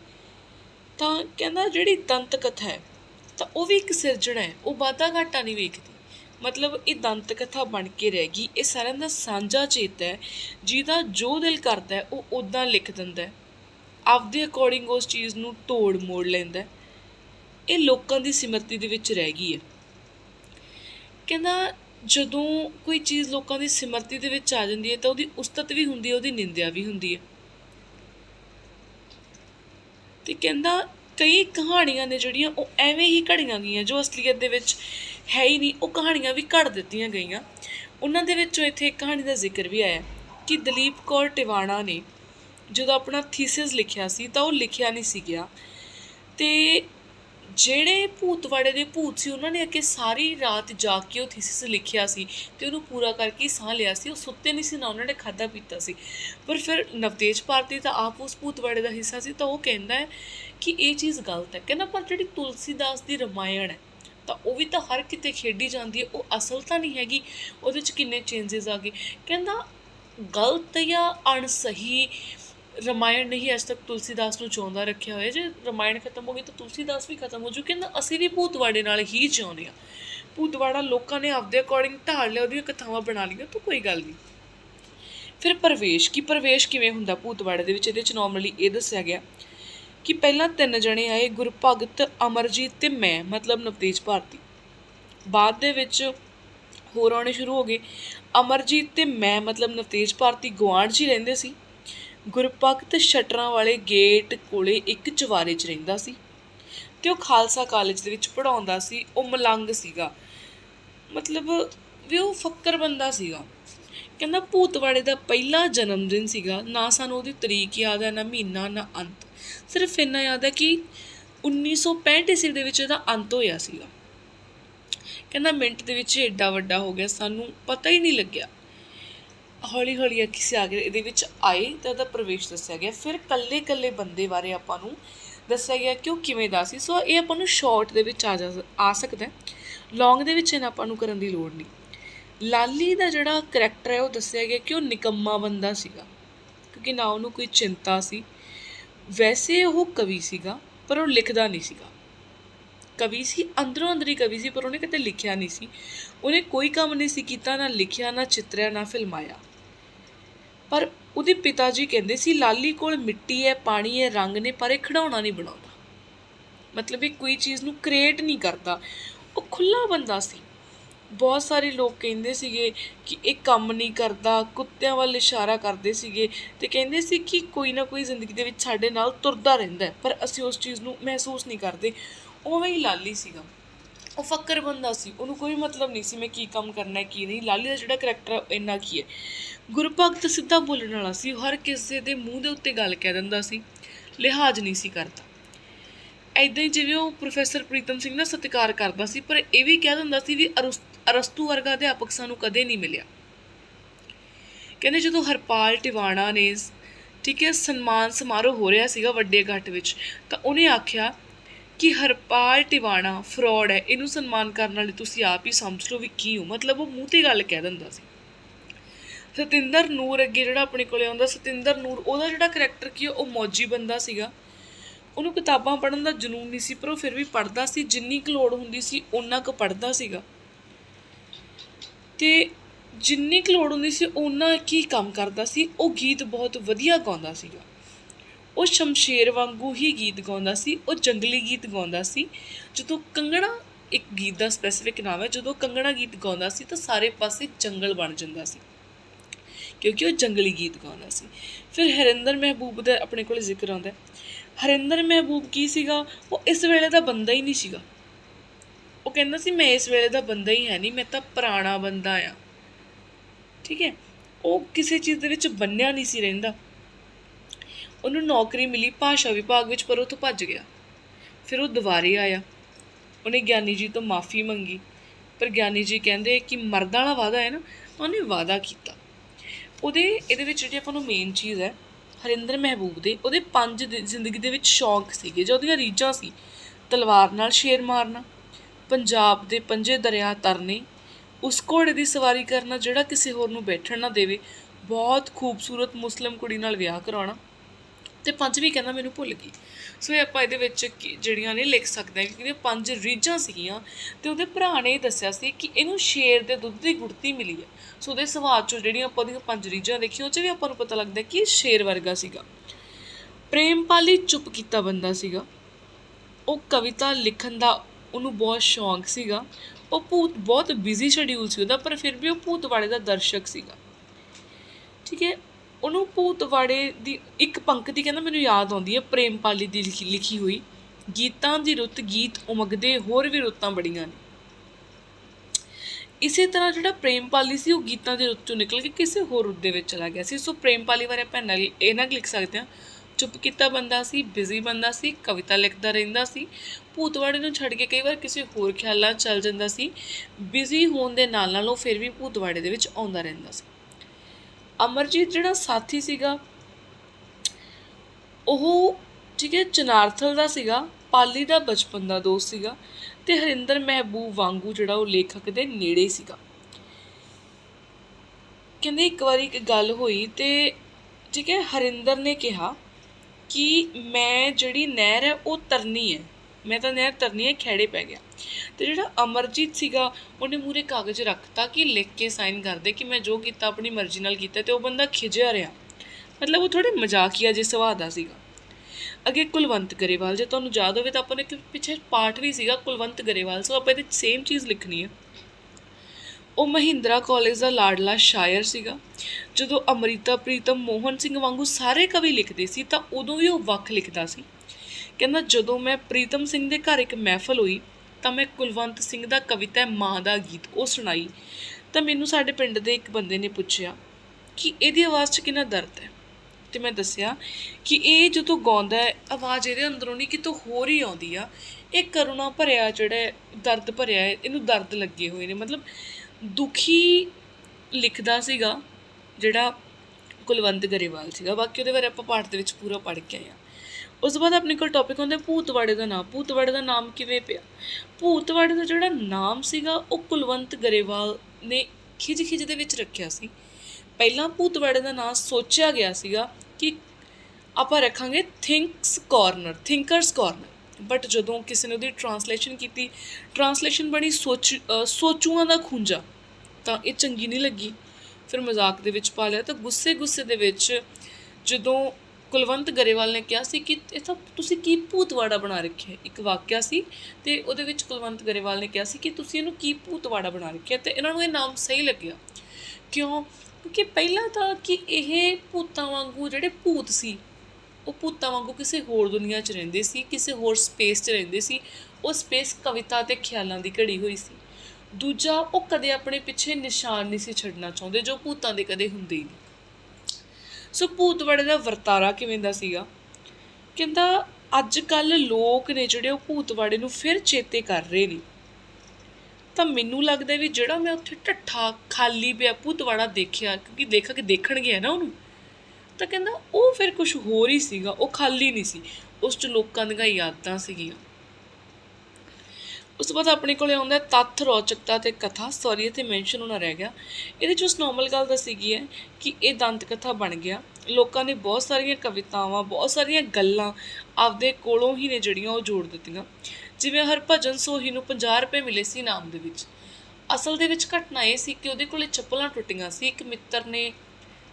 ਤਾਂ ਕਹਿੰਦਾ ਜਿਹੜੀ ਦੰਤ ਕਥਾ ਹੈ, ਤਾਂ ਉਹ ਵੀ ਇੱਕ ਸਿਰਜਣਾ ਹੈ। ਉਹ ਵਾਧਾ ਘਾਟਾ ਨਹੀਂ ਵੇਖਦੀ। ਮਤਲਬ ਇਹ ਦੰਤ ਕਥਾ ਬਣ ਕੇ ਰਹਿ ਗਈ। ਇਹ ਸਾਰਿਆਂ ਦਾ ਸਾਂਝਾ ਚੇਤਾ ਹੈ। ਜਿਹਦਾ ਜੋ ਦਿਲ ਕਰਦਾ ਉਹ ਉਦਾਂ ਲਿਖ ਦਿੰਦਾ ਹੈ। ਆਪਦੇ ਅਕੋਰਡਿੰਗ ਉਸ ਚੀਜ਼ ਨੂੰ ਤੋੜ ਮੋੜ ਲੈਂਦਾ ਇਹ ਲੋਕਾਂ ਦੀ ਸਿਮਰਤੀ ਦੇ ਵਿੱਚ ਰਹਿ ਗਈ ਹੈ। ਕਹਿੰਦਾ ਜਦੋਂ ਕੋਈ ਚੀਜ਼ ਲੋਕਾਂ ਦੀ ਸਿਮਰਤੀ ਦੇ ਵਿੱਚ ਆ ਜਾਂਦੀ ਹੈ ਤਾਂ ਉਹਦੀ ਉਸਤਤ ਵੀ ਹੁੰਦੀ ਹੈ, ਉਹਦੀ ਨਿੰਦਿਆ ਵੀ ਹੁੰਦੀ ਹੈ। ਤੇ ਕਹਿੰਦਾ ਕਈ ਕਹਾਣੀਆਂ ਨੇ ਜਿਹੜੀਆਂ ਉਹ ਐਵੇਂ ਹੀ ਘੜੀਆਂ ਗਈਆਂ, ਜੋ ਅਸਲੀਅਤ ਦੇ ਵਿੱਚ ਹੈ ਹੀ ਨਹੀਂ। ਉਹ ਕਹਾਣੀਆਂ ਵੀ ਘੜ ਦਿੱਤੀਆਂ ਗਈਆਂ। ਉਹਨਾਂ ਦੇ ਵਿੱਚੋਂ ਇੱਥੇ ਇੱਕ ਕਹਾਣੀ ਦਾ ਜ਼ਿਕਰ ਵੀ ਆਇਆ ਕਿ ਦਲੀਪ ਕੌਰ ਟਿਵਾਣਾ ਨੇ ਜਦੋਂ ਆਪਣਾ ਥੀਸਿਸ ਲਿਖਿਆ ਸੀ ਤਾਂ ਉਹ ਲਿਖਿਆ ਨਹੀਂ ਸੀ ਗਿਆ। ਤੇ ਜਿਹੜੇ ਭੂਤਵਾੜੇ ਦੇ ਭੂਤ ਸੀ, ਉਹਨਾਂ ਨੇ ਅੱਗੇ ਸਾਰੀ ਰਾਤ ਜਾ ਕੇ ਉਹ ਥੀਸਿਸ ਲਿਖਿਆ ਸੀ ਤੇ ਉਹਨੂੰ ਪੂਰਾ ਕਰਕੇ ਸਾਹ ਲਿਆ ਸੀ। ਉਹ ਸੁੱਤੇ ਨਹੀਂ ਸੀ ਨਾ ਉਹਨਾਂ ਨੇ ਖਾਦਾ ਪੀਤਾ ਸੀ। ਪਰ ਫਿਰ ਨਵਤੇਜ ਭਾਰਤੀ ਤਾਂ ਆਪ ਉਸ ਭੂਤਵਾੜੇ ਦਾ ਹਿੱਸਾ ਸੀ ਤਾਂ ਉਹ ਕਹਿੰਦਾ ਹੈ ਕਿ ਇਹ ਚੀਜ਼ ਗਲਤ ਹੈ। ਕਹਿੰਦਾ, ਪਰ ਜਿਹੜੀ ਤੁਲਸੀਦਾਸ ਦੀ ਰਮਾਇਣ ਹੈ, ਤਾਂ ਉਹ ਵੀ ਤਾਂ ਹਰ ਕਿਤੇ ਖੇਡੀ ਜਾਂਦੀ ਹੈ। ਉਹ ਅਸਲ ਤਾਂ ਨਹੀਂ ਹੈਗੀ, ਉਹਦੇ ਚ ਕਿੰਨੇ ਚੇਂਜਸ ਆ ਗਏ। ਕਹਿੰਦਾ, ਗਲਤ ਜਾਂ ਅਣਸਹੀ ਰਮਾਇਣ ਨਹੀਂ ਅੱਜ ਤੱਕ ਤੁਲਸੀਦਾਸ ਨੂੰ ਚਾਹੁੰਦਾ ਰੱਖਿਆ ਹੋਇਆ। ਜੇ ਰਮਾਇਣ ਖਤਮ ਹੋ ਗਈ ਤਾਂ ਤੁਲਸੀਦਾਸ ਵੀ ਖਤਮ ਹੋ ਜੂ ਕਹਿੰਦਾ ਅਸੀਂ ਵੀ ਭੂਤਵਾੜੇ ਨਾਲ ਹੀ ਜਿਉਂਦੇ ਆ ਭੂਤਵਾੜਾ ਲੋਕਾਂ ਨੇ ਆਪਦੇ ਅਕੋਰਡਿੰਗ ਢਾਲ ਲਿਆ, ਉਹਦੀਆਂ ਕਥਾਵਾਂ ਬਣਾ ਲਈਆਂ ਤਾਂ ਕੋਈ ਗੱਲ ਨਹੀਂ। ਫਿਰ ਪ੍ਰਵੇਸ਼ ਕੀ, ਪ੍ਰਵੇਸ਼ ਕਿਵੇਂ ਹੁੰਦਾ ਭੂਤਵਾੜੇ ਦੇ ਵਿੱਚ? ਇਹਦੇ ਚ ਨਾਰਮਲੀ ਇਹ ਦੱਸਿਆ ਗਿਆ ਕਿ ਪਹਿਲਾਂ ਤਿੰਨ ਜਣੇ ਆਏ, ਗੁਰਭਗਤ, ਅਮਰਜੀਤ ਤੇ ਮੈਂ, ਮਤਲਬ ਨਵਤੇਜ ਭਾਰਤੀ। ਬਾਅਦ ਦੇ ਵਿੱਚ ਹੋਰ ਆਉਣੇ ਸ਼ੁਰੂ ਹੋ ਗਏ। ਅਮਰਜੀਤ ਤੇ ਮੈਂ, ਮਤਲਬ ਨਵਤੇਜ ਭਾਰਤੀ, ਗੁਆਂਢ 'ਚ ਹੀ ਰਹਿੰਦੇ ਸੀ। ਗੁਰਪਖਤ ਸ਼ਟਰਾਂ ਵਾਲੇ ਗੇਟ ਕੋਲੇ ਇੱਕ ਚਵਾਰੇ 'ਚ ਰਹਿੰਦਾ ਸੀ ਤੇ ਉਹ ਖਾਲਸਾ ਕਾਲਜ ਦੇ ਵਿੱਚ ਪੜਾਉਂਦਾ ਸੀ, ਉਹ ਮਲੰਗ ਸੀਗਾ। ਮਤਲਬ ਵੀ ਉਹ ਫੱਕਰ ਬੰਦਾ ਸੀਗਾ। ਕਹਿੰਦਾ ਭੂਤਵਾੜੇ ਦਾ ਪਹਿਲਾ ਜਨਮ ਦਿਨ ਸੀਗਾ, ਨਾ ਸਾਨੂੰ ਉਹਦੀ ਤਰੀਕ ਯਾਦ ਹੈ, ਨਾ ਮਹੀਨਾ, ਨਾ ਅੰਤ। ਸਿਰਫ ਇੰਨਾ ਯਾਦ ਹੈ ਕਿ 1965 ਈਸਵੀ ਦੇ ਵਿੱਚ ਇਹਦਾ ਅੰਤ ਹੋਇਆ ਸੀਗਾ। ਕਹਿੰਦਾ ਮਿੰਟ ਦੇ ਵਿੱਚ ਇਹ ਏਡਾ ਵੱਡਾ ਹੋ ਗਿਆ, ਸਾਨੂੰ ਪਤਾ ਹੀ ਨਹੀਂ ਲੱਗਿਆ। ਹੌਲੀ ਹੌਲੀ ਕਿਸੇ ਆ ਇਹਦੇ ਵਿੱਚ ਆਏ ਤਾਂ ਉਹਦਾ ਪ੍ਰਵੇਸ਼ ਦੱਸਿਆ ਗਿਆ। ਫਿਰ ਕੱਲੇ ਕੱਲੇ ਬੰਦੇ ਬਾਰੇ ਆਪਾਂ ਨੂੰ ਦੱਸਿਆ ਗਿਆ ਕਿ ਉਹ ਕਿਵੇਂ ਦਾ ਸੀ। ਸੋ ਇਹ ਆਪਾਂ ਨੂੰ ਸ਼ਾਰਟ ਦੇ ਵਿੱਚ ਆ ਜਾ ਆ ਸਕਦਾ ਲੌਂਗ ਦੇ ਵਿੱਚ ਇਹਨਾਂ ਆਪਾਂ ਨੂੰ ਕਰਨ ਦੀ ਲੋੜ ਨਹੀਂ। ਲਾਲੀ ਦਾ ਜਿਹੜਾ ਕਰੈਕਟਰ ਹੈ ਉਹ ਦੱਸਿਆ ਗਿਆ ਕਿ ਉਹ ਨਿਕੰਮਾ ਬੰਦਾ ਸੀਗਾ। ਕਿਉਂਕਿ ਨਾ ਉਹਨੂੰ ਕੋਈ ਚਿੰਤਾ ਸੀ। ਵੈਸੇ ਉਹ ਕਵੀ ਸੀਗਾ, ਪਰ ਉਹ ਲਿਖਦਾ ਨਹੀਂ ਸੀਗਾ। ਕਵੀ ਸੀ, ਅੰਦਰੋਂ ਅੰਦਰੀ ਕਵੀ ਸੀ, ਪਰ ਉਹਨੇ ਕਿਤੇ ਲਿਖਿਆ ਨਹੀਂ ਸੀ। ਉਹਨੇ ਕੋਈ ਕੰਮ ਨਹੀਂ ਸੀ ਕੀਤਾ, ਨਾ ਲਿਖਿਆ, ਨਾ ਚਿੱਤਰਿਆ, ਨਾ ਫਿਲਮਾਇਆ। ਪਰ ਉਹਦੇ ਪਿਤਾ ਜੀ ਕਹਿੰਦੇ ਸੀ, ਲਾਲੀ ਕੋਲ ਮਿੱਟੀ ਹੈ, ਪਾਣੀ ਹੈ, ਰੰਗ ਨੇ, ਪਰ ਇਹ ਖਿਡੌਣਾ ਨਹੀਂ ਬਣਾਉਂਦਾ। ਮਤਲਬ ਇਹ ਕੋਈ ਚੀਜ਼ ਨੂੰ ਕ੍ਰੀਏਟ ਨਹੀਂ ਕਰਦਾ। ਉਹ ਖੁੱਲਾ ਬੰਦਾ ਸੀ। ਬਹੁਤ ਸਾਰੇ ਲੋਕ ਕਹਿੰਦੇ ਸੀਗੇ ਕਿ ਇਹ ਕੰਮ ਨਹੀਂ ਕਰਦਾ, ਕੁੱਤਿਆਂ ਵੱਲ ਇਸ਼ਾਰਾ ਕਰਦੇ ਸੀਗੇ ਤੇ ਕਹਿੰਦੇ ਸੀ ਕਿ ਕੋਈ ਨਾ ਕੋਈ ਜ਼ਿੰਦਗੀ ਦੇ ਵਿੱਚ ਸਾਡੇ ਨਾਲ ਤੁਰਦਾ ਰਹਿੰਦਾ ਪਰ ਅਸੀਂ ਉਸ ਚੀਜ਼ ਨੂੰ ਮਹਿਸੂਸ ਨਹੀਂ ਕਰਦੇ। ਉਵੇਂ ਹੀ ਲਾਲੀ ਸੀਗਾ। ਉਹ ਫੱਕਰ ਬੰਦਾ ਸੀ। ਉਹਨੂੰ ਕੋਈ ਮਤਲਬ ਨਹੀਂ ਸੀ ਮੈਂ ਕੀ ਕੰਮ ਕਰਨਾ ਹੈ ਕੀ ਨਹੀਂ। ਲਾਲੀ ਦਾ ਜਿਹੜਾ ਕਰੈਕਟਰ ਇੰਨਾ ਕੀ ਹੈ। ਗੁਰਭਗਤ ਸਿੱਧਾ ਬੋਲਣ ਵਾਲਾ ਸੀ। ਉਹ ਹਰ ਕਿਸੇ ਦੇ ਮੂੰਹ ਦੇ ਉੱਤੇ ਗੱਲ ਕਹਿ ਦਿੰਦਾ ਸੀ। ਲਿਹਾਜ਼ ਨਹੀਂ ਸੀ ਕਰਦਾ। ਐਦਾਂ ਹੀ ਜਿਵੇਂ ਉਹ ਪ੍ਰੋਫੈਸਰ ਪ੍ਰੀਤਮ ਸਿੰਘ ਦਾ ਸਤਿਕਾਰ ਕਰਦਾ ਸੀ, ਪਰ ਇਹ ਵੀ ਕਹਿ ਦਿੰਦਾ ਸੀ ਵੀ ਅਰਸ- ਅਰਸਤੂ ਵਰਗਾ ਅਧਿਆਪਕ ਸਾਨੂੰ ਕਦੇ ਨਹੀਂ ਮਿਲਿਆ। ਕਹਿੰਦੇ ਜਦੋਂ ਹਰਪਾਲ ਟਿਵਾਣਾ ਨੇ ਠੀਕ ਹੈ, ਸਨਮਾਨ ਸਮਾਰੋਹ ਹੋ ਰਿਹਾ ਸੀਗਾ ਵੱਡੇ ਘਾਟ ਵਿੱਚ, ਤਾਂ ਉਹਨੇ ਆਖਿਆ ਕਿ ਹਰਪਾਲ ਟਿਵਾਣਾ ਫਰਾਡ ਹੈ, ਇਹਨੂੰ ਸਨਮਾਨ ਕਰਨ ਵਾਲੇ ਤੁਸੀਂ ਆਪ ਹੀ ਸਮਝ ਲਓ ਵੀ ਕੀ ਹੋ। ਮਤਲਬ ਉਹ ਮੂੰਹ ਤੇ ਗੱਲ ਕਹਿ ਦਿੰਦਾ ਸੀ। ਸਤਿੰਦਰ ਨੂਰ ਅੱਗੇ ਜਿਹੜਾ ਆਪਣੇ ਕੋਲੇ ਆਉਂਦਾ, ਸਤਿੰਦਰ ਨੂਰ, ਉਹਦਾ ਜਿਹੜਾ ਕਰੈਕਟਰ ਕੀ ਉਹ ਮੌਜੀ ਬੰਦਾ ਸੀਗਾ। ਉਹਨੂੰ ਕਿਤਾਬਾਂ ਪੜ੍ਹਨ ਦਾ ਜਨੂਨ ਨਹੀਂ ਸੀ, ਪਰ ਉਹ ਫਿਰ ਵੀ ਪੜ੍ਹਦਾ ਸੀ, ਜਿੰਨੀ ਕੁ ਲੋੜ ਹੁੰਦੀ ਸੀ, ਓਨਾ ਕੁ ਪੜ੍ਹਦਾ ਸੀਗਾ। ਤੇ ਜਿੰਨੀ ਕੁ ਲੋੜ ਹੁੰਦੀ ਸੀ, ਓਨਾ ਕੀ ਕੰਮ ਕਰਦਾ ਸੀ, ਉਹ ਗੀਤ ਬਹੁਤ ਵਧੀਆ ਗਾਉਂਦਾ ਸੀਗਾ। ਉਹ ਸ਼ਮਸ਼ੇਰ ਵਾਂਗੂ ਹੀ ਗੀਤ ਗਾਉਂਦਾ ਸੀ, ਉਹ ਜੰਗਲੀ ਗੀਤ ਗਾਉਂਦਾ ਸੀ। ਜਦੋਂ ਕੰਗਣਾ ਇੱਕ ਗੀਤ ਦਾ ਸਪੈਸੀਫਿਕ ਨਾਮ ਹੈ, ਜਦੋਂ ਕੰਗਣਾ ਗੀਤ ਗਾਉਂਦਾ ਸੀ ਤਾਂ ਸਾਰੇ ਪਾਸੇ ਜੰਗਲ ਬਣ ਜਾਂਦਾ ਸੀ, ਕਿਉਂਕਿ ਉਹ ਜੰਗਲੀ ਗੀਤ ਗਾਉਂਦਾ ਸੀ। ਫਿਰ ਹਰਿੰਦਰ ਮਹਿਬੂਬ ਦਾ ਆਪਣੇ ਕੋਲ ਜ਼ਿਕਰ ਆਉਂਦਾ ਹਰਿੰਦਰ ਮਹਿਬੂਬ ਕੀ ਸੀਗਾ? ਉਹ ਇਸ ਵੇਲੇ ਦਾ ਬੰਦਾ ਹੀ ਨਹੀਂ ਸੀਗਾ। ਉਹ ਕਹਿੰਦਾ ਸੀ, ਮੈਂ ਇਸ ਵੇਲੇ ਦਾ ਬੰਦਾ ਹੀ ਹੈ ਨਹੀਂ, ਮੈਂ ਤਾਂ ਪੁਰਾਣਾ ਬੰਦਾ ਆ ਠੀਕ ਹੈ? ਉਹ ਕਿਸੇ ਚੀਜ਼ ਦੇ ਵਿੱਚ ਬੰਨਿਆ ਨਹੀਂ ਸੀ ਰਹਿੰਦਾ। ਉਹਨੂੰ ਨੌਕਰੀ ਮਿਲੀ ਭਾਸ਼ਾ ਵਿਭਾਗ ਵਿੱਚ, ਪਰ ਉੱਥੋਂ ਭੱਜ ਗਿਆ। ਫਿਰ ਉਹ ਦੁਬਾਰੇ ਆਇਆ। ਉਹਨੇ ਗਿਆਨੀ ਜੀ ਤੋਂ ਮਾਫੀ ਮੰਗੀ। ਪਰ ਗਿਆਨੀ ਜੀ ਕਹਿੰਦੇ ਕਿ ਮਰਦਾਂ ਵਾਲਾ ਵਾਦਾ ਹੈ ਨਾ, ਉਹਨੇ ਵਾਦਾ ਕੀਤਾ। ਉਹਦੇ, ਇਹਦੇ ਵਿੱਚ ਜਿਹੜੀ ਆਪਾਂ ਨੂੰ ਮੇਨ ਚੀਜ਼ ਹੈ, ਹਰਿੰਦਰ ਮਹਿਬੂਬ ਦੇ, ਉਹਦੇ ਪੰਜ ਜ਼ਿੰਦਗੀ ਦੇ ਵਿੱਚ ਸ਼ੌਂਕ ਸੀਗੇ। ਜੋ ਉਹਦੀਆਂ ਰੀਝਾਂ ਸੀ। ਤਲਵਾਰ ਨਾਲ ਸ਼ੇਰ ਮਾਰਨਾ, ਪੰਜਾਬ ਦੇ ਪੰਜੇ ਦਰਿਆ ਤਰਨੇ, ਉਸ ਘੋੜੇ ਦੀ ਸਵਾਰੀ ਕਰਨਾ, ਜਿਹੜਾ ਕਿਸੇ ਹੋਰ ਨੂੰ ਬੈਠਣ ਨਾ ਦੇਵੇ, ਬਹੁਤ ਖੂਬਸੂਰਤ ਮੁਸਲਿਮ ਕੁੜੀ ਨਾਲ ਵਿਆਹ ਕਰਾਉਣਾ। ਤੇ ਪੰਜਵੀਂ ਕਹਿੰਦਾ ਮੈਨੂੰ ਭੁੱਲ ਗਈ। ਸੋ ਇਹ ਆਪਾਂ ਇਹਦੇ ਵਿੱਚ ਕੀ- ਜਿਹੜੀਆਂ ਨੇ ਲਿਖ ਸਕਦੇ ਹਾਂ ਕਿਉਂਕਿ ਪੰਜ ਰੀਝਾਂ ਸੀਗੀਆਂ ਤੇ ਉਹਦੇ ਭਰਾ ਨੇ ਇਹ ਦੱਸਿਆ ਸੀ ਕਿ ਇਹਨੂੰ ਸ਼ੇਰ ਦੇ ਦੁੱਧ ਦੀ ਗੁੜਤੀ ਮਿਲੀ ਹੈ। ਸੋ ਉਹਦੇ ਸਵਾਦ ਚੋਂ ਜਿਹੜੀਆਂ ਆਪਾਂ ਉਹਦੀਆਂ ਪੰਜ ਰੀਝਾਂ ਦੇਖੀਆਂ, ਉਹ 'ਚ ਵੀ ਆਪਾਂ ਨੂੰ ਪਤਾ ਲੱਗਦਾ ਕਿ ਸ਼ੇਰ ਵਰਗਾ ਸੀਗਾ। ਪ੍ਰੇਮਪਾਲੀ ਚੁੱਪ ਕੀਤਾ ਬੰਦਾ ਸੀਗਾ। ਉਹ ਕਵਿਤਾ ਲਿਖਣ ਦਾ ਉਹਨੂੰ ਬਹੁਤ ਸ਼ੌਂਕ ਸੀਗਾ। ਉਹ ਭੂਤ ਬਹੁਤ ਬਿਜ਼ੀ ਸ਼ਡਿਊਲ ਸੀ ਉਹਦਾ, ਪਰ ਫਿਰ ਵੀ ਉਹ ਭੂਤ ਵਾਲੇ ਦਾ ਦਰਸ਼ਕ ਸੀਗਾ। ਠੀਕ ਹੈ ਉਹਨੂੰ ਭੂਤਵਾੜੇ ਦੀ ਇੱਕ ਪੰਕਤੀ ਕਹਿੰਦਾ ਮੈਨੂੰ ਯਾਦ ਆਉਂਦੀ ਹੈ ਪ੍ਰੇਮਪਾਲੀ ਦੀ ਲਿਖੀ ਲਿਖੀ ਹੋਈ। ਗੀਤਾਂ ਦੀ ਰੁੱਤ ਗੀਤ ਉਮਗਦੇ ਹੋਰ ਵੀ ਰੁੱਤਾਂ ਬੜੀਆਂ ਨੇ। ਇਸੇ ਤਰ੍ਹਾਂ ਜਿਹੜਾ ਪ੍ਰੇਮਪਾਲੀ ਸੀ, ਉਹ ਗੀਤਾਂ ਦੇ ਰੁੱਤ ਚੋਂ ਨਿਕਲ ਕੇ ਕਿਸੇ ਹੋਰ ਰੁੱਤ ਦੇ ਵਿੱਚ ਚਲਾ ਗਿਆ ਸੀ। ਸੋ ਪ੍ਰੇਮਪਾਲੀ ਬਾਰੇ ਆਪਾਂ ਨਾਲ ਇਹ ਨਾ ਲਿਖ ਸਕਦੇ ਹਾਂ। ਚੁੱਪ ਕੀਤਾ ਬੰਦਾ ਸੀ, ਬਿਜ਼ੀ ਬੰਦਾ ਸੀ, ਕਵਿਤਾ ਲਿਖਦਾ ਰਹਿੰਦਾ ਸੀ। ਭੂਤਵਾੜੇ ਨੂੰ ਛੱਡ ਕੇ ਕਈ ਵਾਰ ਕਿਸੇ ਹੋਰ ਖਿਆਲਾਂ 'ਚ ਚੱਲ ਜਾਂਦਾ ਸੀ। ਬਿਜ਼ੀ ਹੋਣ ਦੇ ਨਾਲ ਨਾਲ ਉਹ ਫਿਰ ਵੀ ਭੂਤਵਾੜੇ ਦੇ ਵਿੱਚ ਆਉਂਦਾ ਰਹਿੰਦਾ ਸੀ। ਅਮਰਜੀਤ ਜਿਹੜਾ ਸਾਥੀ ਸੀਗਾ, ਉਹ ਠੀਕ ਹੈ, ਚਨਾਰਥਲ ਦਾ ਸੀਗਾ, ਪਾਲੀ ਦਾ ਬਚਪਨ ਦਾ ਦੋਸਤ ਸੀਗਾ ਤੇ ਹਰਿੰਦਰ ਮਹਿਬੂਬ ਵਾਂਗੂ ਜਿਹੜਾ ਉਹ ਲੇਖਕ ਦੇ ਨੇੜੇ ਸੀਗਾ। ਕਹਿੰਦੇ ਇੱਕ ਵਾਰੀ ਇੱਕ ਗੱਲ ਹੋਈ ਤੇ ਠੀਕ ਹੈ, ਹਰਿੰਦਰ ਨੇ ਕਿਹਾ ਕਿ ਮੈਂ ਜਿਹੜੀ ਨਹਿਰ ਹੈ, ਉਹ ਤਰਨੀ ਹੈ। ਮੈਂ ਤਾਂ ਨਹਿਰ ਤਰਨੀ ਹੈ ਖੈੜੇ ਪੈ ਗਿਆ। ਤੇ ਜਿਹੜਾ ਅਮਰਜੀਤ ਸੀਗਾ, ਉਹਨੇ ਮੂਰੇ ਕਾਗਜ਼ ਰੱਖਤਾ ਕਿ ਲਿਖ ਕੇ ਸਾਈਨ ਕਰ ਦੇ ਕਿ ਮੈਂ ਜੋ ਕੀਤਾ, ਆਪਣੀ ਮਰਜ਼ੀ ਨਾਲ ਕੀਤਾ ਤੇ ਉਹ ਬੰਦਾ ਖਿਜਿਆ ਰਿਹਾ। ਮਤਲਬ ਉਹ ਥੋੜੇ ਮਜ਼ਾਕੀਆ ਜਿਹੇ ਸੁਭਾਅ ਦਾ ਸੀਗਾ। ਅੱਗੇ ਕੁਲਵੰਤ ਗਰੇਵਾਲ, ਜੇ ਤੁਹਾਨੂੰ ਯਾਦ ਹੋਵੇ ਤਾਂ ਆਪਾਂ ਨੇ ਪਿੱਛੇ ਪਾਠ ਵੀ ਸੀਗਾ ਕੁਲਵੰਤ ਗਰੇਵਾਲ, ਸੋ ਆਪਾਂ ਇਹਦੇ ਸੇਮ ਚੀਜ਼ ਲਿਖਣੀ ਹੈ। ਉਹ ਮਹਿੰਦਰਾ ਕਾਲਜ ਦਾ ਲਾਡਲਾ ਸ਼ਾਇਰ ਸੀਗਾ। ਜਦੋਂ ਅਮਰੀਤਾ, ਪ੍ਰੀਤਮ, ਮੋਹਨ ਸਿੰਘ ਵਾਂਗੂ ਸਾਰੇ ਕਵੀ ਲਿਖਦੇ ਸੀ ਤਾਂ ਉਦੋਂ ਵੀ ਉਹ ਵੱਖ ਲਿਖਦਾ ਸੀ। ਕਹਿੰਦਾ, ਜਦੋਂ ਮੈਂ ਪ੍ਰੀਤਮ ਸਿੰਘ ਦੇ ਘਰ ਇੱਕ ਮਹਿਫਲ ਹੋਈ, ਤਾਂ ਮੈਂ ਕੁਲਵੰਤ ਸਿੰਘ ਦਾ ਕਵਿਤਾ ਮਾਂ ਦਾ ਗੀਤ, ਉਹ ਸੁਣਾਈ। ਤਾਂ ਮੈਨੂੰ ਸਾਡੇ ਪਿੰਡ ਦੇ ਇੱਕ ਬੰਦੇ ਨੇ ਪੁੱਛਿਆ ਕਿ ਇਹਦੀ ਆਵਾਜ਼ 'ਚ ਕਿੰਨਾ ਦਰਦ ਹੈ? ਤੇ ਮੈਂ ਦੱਸਿਆ ਕਿ ਇਹ ਜਦੋਂ ਗਾਉਂਦਾ ਹੈ, ਆਵਾਜ਼ ਇਹਦੇ ਅੰਦਰੋਂ ਨਹੀਂ, ਕਿਤੋਂ ਹੋਰ ਹੀ ਆਉਂਦੀ ਆ। ਇਹ ਕਰੁਣਾ ਭਰਿਆ ਜਿਹੜਾ ਦਰਦ ਭਰਿਆ ਹੈ, ਇਹਨੂੰ ਦਰਦ ਲੱਗੇ ਹੋਏ ਨੇ। ਮਤਲਬ ਦੁਖੀ ਲਿਖਦਾ ਸੀਗਾ ਜਿਹੜਾ ਕੁਲਵੰਤ ਗਰੇਵਾਲ ਸੀਗਾ। ਬਾਕੀ ਉਹਦੇ ਬਾਰੇ ਆਪਾਂ ਪਾਠ ਦੇ ਵਿੱਚ ਪੂਰਾ ਪੜ੍ਹ ਕੇ ਆਏ ਆ ਉਸ ਤੋਂ ਬਾਅਦ ਆਪਣੇ ਕੋਲ ਟੌਪਿਕ ਹੁੰਦਾ ਭੂਤਵਾੜੇ ਦਾ ਨਾਮ। ਭੂਤਵਾੜੇ ਦਾ ਨਾਮ ਕਿਵੇਂ ਪਿਆ? ਭੂਤਵਾੜੇ ਦਾ ਜਿਹੜਾ ਨਾਮ ਸੀਗਾ, ਉਹ ਕੁਲਵੰਤ ਗਰੇਵਾਲ ਨੇ ਖਿਜ ਖਿਜ ਦੇ ਵਿੱਚ ਰੱਖਿਆ ਸੀ। ਪਹਿਲਾਂ ਭੂਤਵਾੜੇ ਦਾ ਨਾਮ ਸੋਚਿਆ ਗਿਆ ਸੀਗਾ ਕਿ ਆਪਾਂ ਰੱਖਾਂਗੇ thinks corner, thinkers corner. But ਜਦੋਂ ਕਿਸੇ ਨੇ ਉਹਦੀ ਟਰਾਂਸਲੇਸ਼ਨ ਕੀਤੀ ਟਰਾਂਸਲੇਸ਼ਨ ਬਣੀ ਸੋਚ ਸੋਚੂਆਂ ਦਾ ਖੂੰਜਾ ਤਾਂ ਇਹ ਚੰਗੀ ਨਹੀਂ ਲੱਗੀ। ਫਿਰ ਮਜ਼ਾਕ ਦੇ ਵਿੱਚ ਪਾ ਲਿਆ, ਤਾਂ ਗੁੱਸੇ ਗੁੱਸੇ ਦੇ ਵਿੱਚ ਜਦੋਂ ਕੁਲਵੰਤ ਗਰੇਵਾਲ ਨੇ ਕਿਹਾ ਸੀ ਕਿ ਇਹ ਤਾਂ ਤੁਸੀਂ ਕੀ ਭੂਤਵਾੜਾ ਬਣਾ ਰੱਖਿਆ ਹੈ? ਇੱਕ ਵਾਕਿਆ ਸੀ ਤੇ ਉਹਦੇ ਵਿੱਚ ਕੁਲਵੰਤ ਗਰੇਵਾਲ ਨੇ ਕਿਹਾ ਸੀ ਕਿ ਤੁਸੀਂ ਇਹਨੂੰ ਕੀ ਭੂਤਵਾੜਾ ਬਣਾ ਰੱਖਿਆ ਤੇ ਇਹਨਾਂ ਨੂੰ ਇਹ ਨਾਮ ਸਹੀ ਲੱਗਿਆ। ਕਿਉਂ? ਕਿਉਂਕਿ ਪਹਿਲਾਂ ਤਾਂ ਕਿ ਇਹ ਭੂਤਾਂ ਵਾਂਗੂ ਜਿਹੜੇ ਭੂਤ ਸੀ, ਉਹ ਭੂਤਾਂ ਵਾਂਗੂ ਕਿਸੇ ਹੋਰ ਦੁਨੀਆ 'ਚ ਰਹਿੰਦੇ ਸੀ, ਕਿਸੇ ਹੋਰ ਸਪੇਸ 'ਚ ਰਹਿੰਦੇ ਸੀ, ਉਹ ਸਪੇਸ ਕਵਿਤਾ ਤੇ ਖਿਆਲਾਂ ਦੀ ਘੜੀ ਹੋਈ ਸੀ। ਦੂਜਾ, ਉਹ ਕਦੇ ਆਪਣੇ ਪਿੱਛੇ ਨਿਸ਼ਾਨ ਨਹੀਂ ਸੀ ਛੱਡਣਾ ਚਾਹੁੰਦੇ, ਜੋ ਭੂਤਾਂ ਦੇ ਕਦੇ ਹੁੰਦੇ ਹੀ ਨਹੀਂ। ਸੋ ਭੂਤਵਾੜੇ ਦਾ ਵਰਤਾਰਾ ਕਿਵੇਂ ਦਾ ਸੀਗਾ? ਕਹਿੰਦਾ ਅੱਜ ਕੱਲ ਲੋਕ ਨੇ ਜਿਹੜੇ ਉਹ ਭੂਤਵਾੜੇ ਨੂੰ ਫਿਰ ਚੇਤੇ ਕਰ ਰਹੇ ਨੇ। ਤਾਂ ਮੈਨੂੰ ਲੱਗਦਾ ਵੀ ਜਿਹੜਾ ਮੈਂ ਉੱਥੇ ਢੱਠਾ ਖਾਲੀ ਪਿਆ ਭੂਤਵਾੜਾ ਦੇਖਿਆ, ਕਿਉਂਕਿ ਦੇਖਾ ਕਿ ਦੇਖਣ ਗਿਆ ਨਾ ਉਹਨੂੰ, ਤਾਂ ਕਹਿੰਦਾ ਉਹ ਫਿਰ ਕੁਝ ਹੋਰ ਹੀ ਸੀਗਾ, ਉਹ ਖਾਲੀ ਨਹੀਂ ਸੀ। ਉਸ 'ਚ ਲੋਕਾਂ ਦੀਆਂ ਯਾਦਾਂ ਸੀਗੀਆਂ। ਉਸ ਤੋਂ ਬਾਅਦ ਆਪਣੇ ਕੋਲੇ ਆਉਂਦਾ ਤੱਥ, ਰੌਚਕਤਾ ਤੇ ਕਥਾ। ਸੌਰੀ ਇੱਥੇ ਤੇ ਮੈਂਸ਼ਨ ਹੋਣਾ ਰਹਿ ਗਿਆ। ਇਹਦੇ 'ਚ ਉਸ ਨੋਰਮਲ ਗੱਲ ਦੱਸੀ ਗਈ ਹੈ ਕਿ ਇਹ ਦੰਤ ਕਥਾ ਬਣ ਗਿਆ। ਲੋਕਾਂ ਨੇ ਬਹੁਤ ਸਾਰੀਆਂ ਕਵਿਤਾਵਾਂ, ਬਹੁਤ ਸਾਰੀਆਂ ਗੱਲਾਂ ਆਪਦੇ ਕੋਲੋਂ ਹੀ ਨੇ ਜਿਹੜੀਆਂ ਉਹ ਜੋੜ ਦਿੱਤੀਆਂ। ਜਿਵੇਂ ਹਰਭਜਨ ਸੋਹੀ ਨੂੰ 50 ਰੁਪਏ ਮਿਲੇ ਸੀ ਇਨਾਮ ਦੇ ਵਿੱਚ। ਅਸਲ ਦੇ ਵਿੱਚ ਘਟਨਾ ਇਹ ਸੀ ਕਿ ਉਹਦੇ ਕੋਲੇ ਚੱਪਲਾਂ ਟੁੱਟੀਆਂ ਸੀ। ਇੱਕ ਮਿੱਤਰ ਨੇ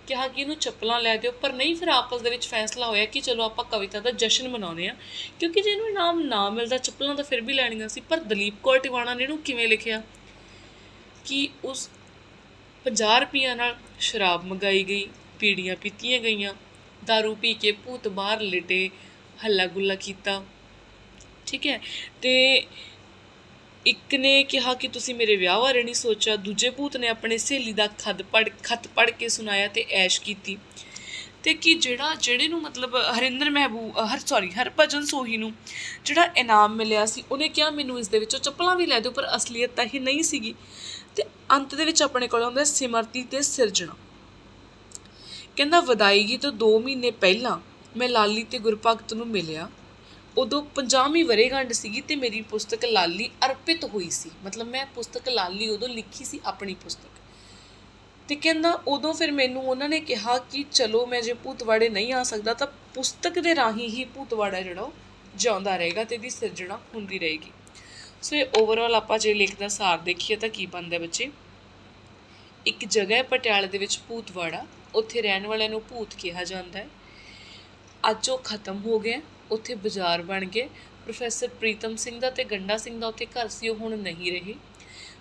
ਕਿਹਾ ਕਿ ਇਹਨੂੰ ਚੱਪਲਾਂ ਲੈ ਦਿਓ, ਪਰ ਨਹੀਂ, ਫਿਰ ਆਪਸ ਦੇ ਵਿੱਚ ਫੈਸਲਾ ਹੋਇਆ ਕਿ ਚਲੋ ਆਪਾਂ ਕਵਿਤਾ ਦਾ ਜਸ਼ਨ ਮਨਾਉਂਦੇ ਆ ਕਿਉਂਕਿ ਜੇ ਇਹਨੂੰ ਇਨਾਮ ਨਾ ਮਿਲਦਾ, ਚੱਪਲਾਂ ਤਾਂ ਫਿਰ ਵੀ ਲੈਣੀਆਂ ਸੀ, ਪਰ ਦਲੀਪ ਕੌਰ ਟਿਵਾਣਾ ਨੇ ਇਹਨੂੰ ਕਿਵੇਂ ਲਿਖਿਆ? ਕਿ ਉਸ 50 ਰੁਪਈਆਂ ਨਾਲ ਸ਼ਰਾਬ ਮੰਗਾਈ ਗਈ, ਪੀੜੀਆਂ ਪੀਤੀਆਂ ਗਈਆਂ, दारू ਪੀ ਕੇ ਭੂਤ ਬਾਹਰ ਲਿਟੇ ਹੱਲਾ ਗੁੱਲਾ ਕੀਤਾ। ਠੀਕ ਹੈ? ਤੇ ਇੱਕ ਨੇ ਕਿਹਾ ਕਿ ਤੁਸੀਂ ਮੇਰੇ ਵਿਆਹ ਬਾਰੇ ਨਹੀਂ ਸੋਚਿਆ, ਦੂਜੇ ਭੂਤ ਨੇ ਆਪਣੇ ਸਹੇਲੀ ਦਾ ਖਤ ਪੜ ਖਤ ਪੜ ਕੇ ਸੁਣਾਇਆ ਤੇ ਐਸ਼ ਕੀਤੀ। ਤੇ ਕਿ ਜਿਹੜਾ, ਜਿਹੜੇ ਨੂੰ ਮਤਲਬ ਹਰਿੰਦਰ ਮਹਿਬੂਬ ਹਰ ਸੌਰੀ ਹਰਭਜਨ ਸੋਹੀ ਨੂੰ ਜਿਹੜਾ ਇਨਾਮ ਮਿਲਿਆ ਸੀ, ਉਹਨੇ ਕਿਹਾ ਮੈਨੂੰ ਇਸ ਦੇ ਵਿੱਚੋਂ ਚੱਪਲਾਂ ਵੀ ਲੈ ਦਿਓ, ਪਰ ਅਸਲੀਅਤ ਤਾਂ ਇਹ ਨਹੀਂ ਸੀਗੀ। ਤੇ ਅੰਤ ਦੇ ਵਿੱਚ ਆਪਣੇ ਕੋਲ ਆਉਂਦਾ ਸਿਮਰਤੀ ਤੇ ਸਿਰਜਣਾ। ਕਹਿੰਦਾ ਵਿਦਾਇਗੀ ਤੋਂ 2 ਮਹੀਨੇ ਪਹਿਲਾਂ ਮੈਂ ਲਾਲੀ ਤੇ ਗੁਰਭਗਤ ਨੂੰ ਮਿਲਿਆ। ਉਦੋਂ 50ਵੀਂ ਵਰ੍ਹੇਗੰਢ ਸੀਗੀ ਤੇ ਮੇਰੀ ਪੁਸਤਕ ਲਾਲੀ ਅਰਪਿਤ ਹੋਈ ਸੀ। ਮਤਲਬ ਮੈਂ ਪੁਸਤਕ ਲਾਲੀ ਉਦੋਂ ਲਿਖੀ ਸੀ, ਆਪਣੀ ਪੁਸਤਕ। ਤੇ ਕਹਿੰਦਾ ਉਦੋਂ ਫਿਰ ਮੈਨੂੰ ਉਹਨਾਂ ਨੇ ਕਿਹਾ ਕਿ ਚਲੋ ਮੈਂ ਜੇ ਭੂਤਵਾੜੇ ਨਹੀਂ ਆ ਸਕਦਾ ਤਾਂ ਪੁਸਤਕ ਦੇ ਰਾਹੀਂ ਹੀ ਭੂਤਵਾੜਾ ਜਿਹੜਾ ਉਹ ਜਿਉਂਦਾ ਰਹੇਗਾ ਤੇ ਇਹਦੀ ਸਿਰਜਣਾ ਹੁੰਦੀ ਰਹੇਗੀ। ਸੋ ਇਹ ਓਵਰਆਲ ਆਪਾਂ ਜੇ ਲਿਖ ਦਾ ਸਾਰ ਦੇਖੀਏ ਤਾਂ ਕੀ ਬਣਦਾ ਬੱਚੇ? ਇੱਕ ਜਗ੍ਹਾ ਹੈ ਪਟਿਆਲੇ ਦੇ ਵਿੱਚ ਭੂਤਵਾੜਾ, ਉੱਥੇ ਰਹਿਣ ਵਾਲਿਆਂ ਨੂੰ ਭੂਤ ਕਿਹਾ ਜਾਂਦਾ ਹੈ। ਅੱਜ ਉਹ ਖਤਮ ਹੋ ਗਿਆ। ਉੱਥੇ ਬਾਜ਼ਾਰ ਬਣ ਗਏ। ਪ੍ਰੋਫੈਸਰ ਪ੍ਰੀਤਮ ਸਿੰਘ ਦਾ ਤੇ ਗੰਡਾ ਸਿੰਘ ਦਾ ਉੱਥੇ ਘਰ ਸੀ, ਉਹ ਹੁਣ ਨਹੀਂ ਰਹੇ।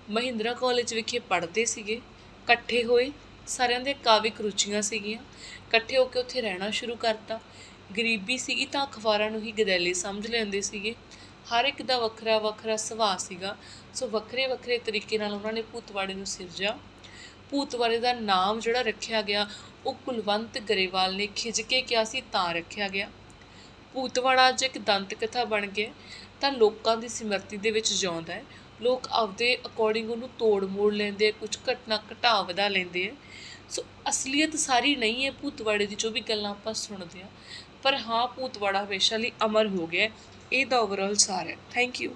ਮਹਿੰਦਰਾ ਕਾਲਜ ਵਿਖੇ ਪੜ੍ਹਦੇ ਸੀਗੇ। ਇਕੱਠੇ ਹੋਏ, ਸਾਰਿਆਂ ਦੇ ਕਾਵਿਕ ਰੁਚੀਆਂ ਸੀਗੀਆਂ। ਇਕੱਠੇ ਹੋ ਕੇ ਉੱਥੇ ਰਹਿਣਾ ਸ਼ੁਰੂ ਕਰਤਾ। ਗਰੀਬੀ ਸੀਗੀ ਤਾਂ ਅਖਬਾਰਾਂ ਨੂੰ ਹੀ ਗਦੈਲੇ ਸਮਝ ਲੈਂਦੇ ਸੀਗੇ। ਹਰ ਇੱਕ ਦਾ ਵੱਖਰਾ ਵੱਖਰਾ ਸੁਭਾਅ ਸੀਗਾ। ਸੋ ਵੱਖਰੇ ਵੱਖਰੇ ਤਰੀਕੇ ਨਾਲ ਉਹਨਾਂ ਨੇ ਭੂਤਵਾੜੇ ਨੂੰ ਸਿਰਜਿਆ। ਭੂਤਵਾੜੇ ਦਾ ਨਾਮ ਜਿਹੜਾ ਰੱਖਿਆ ਗਿਆ, ਉਹ ਕੁਲਵੰਤ ਗਰੇਵਾਲ ਨੇ ਖਿੱਚ ਕੇ ਕਿਹਾ ਸੀ, ਤਾਂ ਰੱਖਿਆ ਗਿਆ। ਭੂਤਵਾੜਾ ਅੱਜ ਇੱਕ ਦੰਤ ਕਥਾ ਬਣ ਗਿਆ ਤਾਂ ਲੋਕਾਂ ਦੀ ਸਿਮਰਤੀ ਦੇ ਵਿੱਚ ਜਿਉਂਦਾ ਹੈ। ਲੋਕ ਆਪਦੇ ਅਕੋਰਡਿੰਗ ਉਹਨੂੰ ਤੋੜ ਮੋੜ ਲੈਂਦੇ ਆ ਕੁਝ ਘਟਨਾ ਘਟਾ ਵਧਾ ਲੈਂਦੇ ਆ। ਸੋ ਅਸਲੀਅਤ ਸਾਰੀ ਨਹੀਂ ਹੈ ਭੂਤਵਾੜੇ ਦੀ, ਜੋ ਵੀ ਗੱਲਾਂ ਆਪਾਂ ਸੁਣਦੇ ਆ। ਪਰ ਹਾਂ, ਭੂਤਵਾੜਾ ਹਮੇਸ਼ਾ ਲਈ ਅਮਰ ਹੋ ਗਿਆ ਹੈ। ਇਹ ਦਾ ਓਵਰਆਲ ਸਾਰ ਹੈ। Thank you